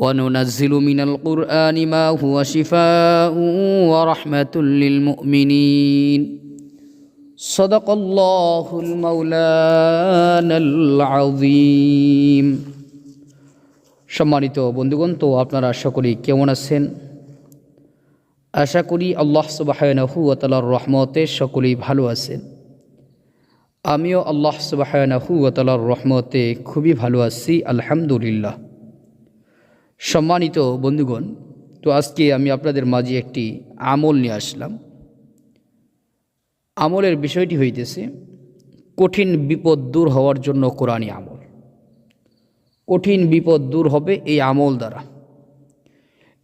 وننزل من القرآن ما هو شفاء ورحمة للمؤمنين صدق الله المولانا العظيم সম্মানিত বন্ধুগণ তো আপনারা আশা করি কেমন আছেন আশা করি আল্লাহ সুবাহায়নাহু তালার রহমতে সকলেই ভালো আছেন আমিও আল্লাহ সুবাহায়নাহু তালার রহমতে খুবই ভালো আছি আলহামদুলিল্লাহ সম্মানিত বন্ধুগণ, তো আজকে আমি আপনাদের মাঝে একটি আমল নিয়ে আসলাম। আমলের বিষয়টি হইতেছে, কঠিন বিপদ দূর হওয়ার জন্য কোরআনী আমল। কঠিন বিপদ দূর হবে এই আমল দ্বারা।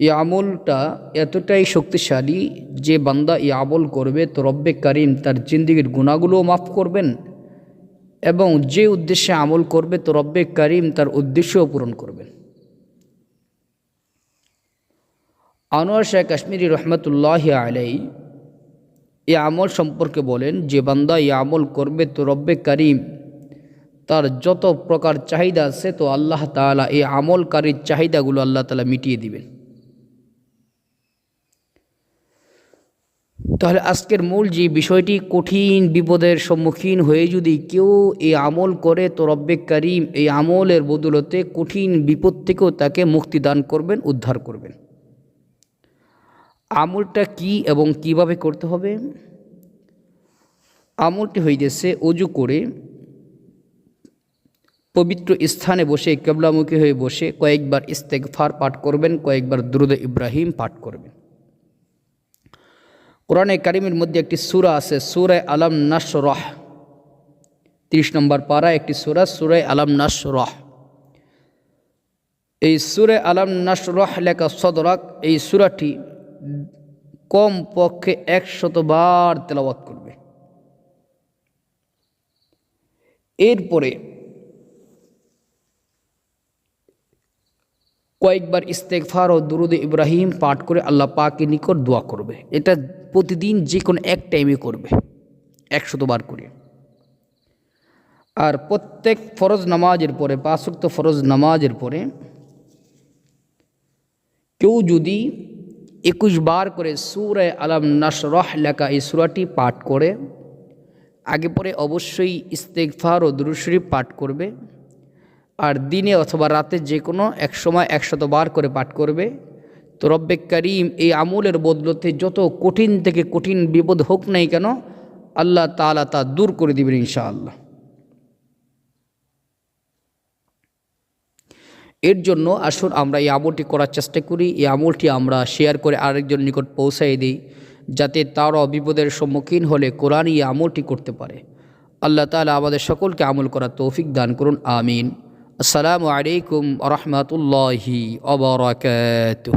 এই আমলটা এতটাই শক্তিশালী যে বান্দা এই আমল করবে তো রব্বে কারিম তার জিন্দিগির গুণাগুলোও মাফ করবেন এবং যে উদ্দেশ্যে আমল করবে তো রব্বে কারিম তার উদ্দেশ্যও পূরণ করবেন। আনোয়ার শাহ কাশ্মীরি রহমতুল্লাহ আলাই এ আমল সম্পর্কে বলেন, যে বান্দা এই আমল করবে তো রব্বে করিম, তার যত প্রকার চাহিদা আছে তো আল্লাহ তালা এই আমলকারীর চাহিদাগুলো আল্লাহ তালা মিটিয়ে দিবেন। তাহলে আজকের মূল যে বিষয়টি, কঠিন বিপদের সম্মুখীন হয়ে যদি কেউ এই আমল করে তো রব্বে করিম এই আমলের বদলতে কঠিন বিপদ থেকেও তাকে মুক্তি দান করবেন, উদ্ধার করবেন। আমলটা কি এবং কীভাবে করতে হবে? আমলটি হইতেছে অজু করে পবিত্র স্থানে বসে, কেবলামুখী হয়ে বসে কয়েকবার ইস্তেকফার পাঠ করবেন, কয়েকবার দুরুদ ইব্রাহিম পাঠ করবেন। কোরআনে কারিমের মধ্যে একটি সুরা আছে, সুরায় আলম নাস রহ তিরিশ নম্বর পাড়া একটি সুরা, সুরায় আলম নাস রহ এই সুরে আলম নাস রহ লেখা সদরাক, এই সুরাটি কম পক্ষে একশতবার তেলাওয়াত করবে। এরপরে কয়েকবার ইস্তেকফার ও দুরুদ ইব্রাহিম পাঠ করে আল্লাহ পাকে নিকট দোয়া করবে। এটা প্রতিদিন যে কোনো এক টাইমে করবে, একশতবার করে। আর প্রত্যেক ফরজ নামাজের পরে পাঁচক্ত ফরজ নামাজের পরে কেউ যদি একুশ বার করে সুরে আলম নাসরহ লেখা এই সুরাটি পাঠ করে, আগে পরে অবশ্যই ইস্তেকফার ও দুরুশরীফ পাঠ করবে, আর দিনে অথবা রাতে যে কোনো এক সময় একশত বার করে পাঠ করবে। তো রব্বে করিম এই আমলের বদলতে যত কঠিন থেকে কঠিন বিপদ হোক নাই কেন, আল্লাহ তালা তা দূর করে দিবেন ইনশাআল্লাহ। এর জন্য আসুন আমরা এই আমলটি করার চেষ্টা করি। এই আমলটি আমরা শেয়ার করে আরেকজন নিকট পৌঁছাই দিই, যাতে তারা বিপদের সম্মুখীন হলে কোরআন এই আমলটি করতে পারে। আল্লাহ তালা আমাদের সকলকে আমল করার তৌফিক দান করুন, আমিন। আসসালামু আলাইকুম রহমতুল্লাহি অবরাকাতুহ